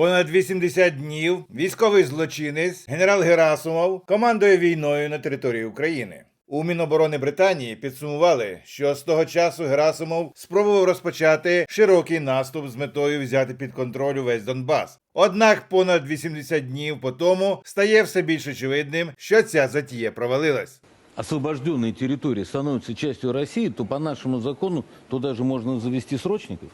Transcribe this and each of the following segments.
Понад 80 днів військовий злочинець генерал Герасимов командує війною на території України. У Міноборони Британії підсумували, що з того часу Герасимов спробував розпочати широкий наступ з метою взяти під контроль увесь Донбас. Однак понад 80 днів по тому стає все більш очевидним, що ця затія провалилась. освобожденные территории становятся частью России, то по нашему закону туда же можно завести срочников.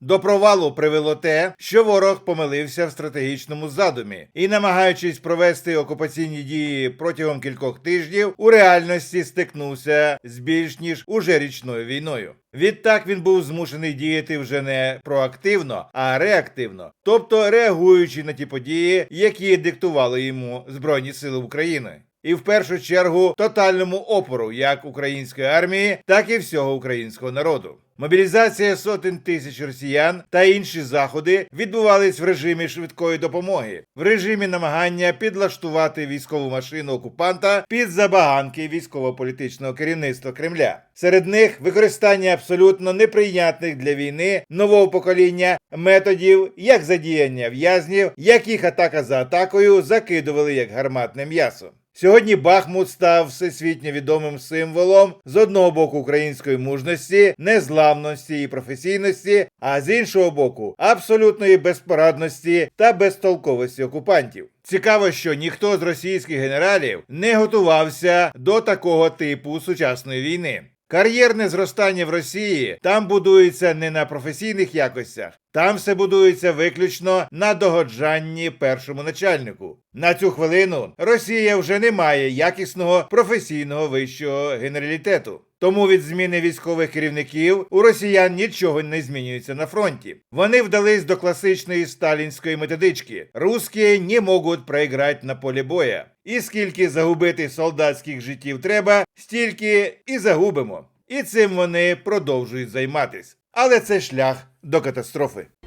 До провалу привело те, що ворог помилився в стратегічному задумі і, намагаючись провести окупаційні дії протягом кількох тижнів, у реальності стикнувся з більш ніж уже річною війною. Відтак він був змушений діяти вже не проактивно, а реактивно, тобто реагуючи на ті події, які диктували йому Збройні Сили України. І в першу чергу тотальному опору як української армії, так і всього українського народу. Мобілізація сотень тисяч росіян та інші заходи відбувались в режимі швидкої допомоги, в режимі намагання підлаштувати військову машину окупанта під забаганки військово-політичного керівництва Кремля. Серед них використання абсолютно неприйнятних для війни нового покоління методів, як задіяння в'язнів, яких атака за атакою закидували як гарматне м'ясо. Сьогодні Бахмут став всесвітньо відомим символом з одного боку української мужності, незламності і професійності, а з іншого боку абсолютної безпорадності та безтолковості окупантів. Цікаво, що ніхто з російських генералів не готувався до такого типу сучасної війни. Кар'єрне зростання в Росії там будується не на професійних якостях, там все будується виключно на догоджанні першому начальнику. На цю хвилину Росія вже не має якісного професійного вищого генералітету. Тому від зміни військових керівників у росіян нічого не змінюється на фронті. Вони вдались до класичної сталінської методички: русські не можуть проіграти на полі боя. І скільки загубити солдатських життів треба, стільки і загубимо. І цим вони продовжують займатись. Але це шлях до катастрофи.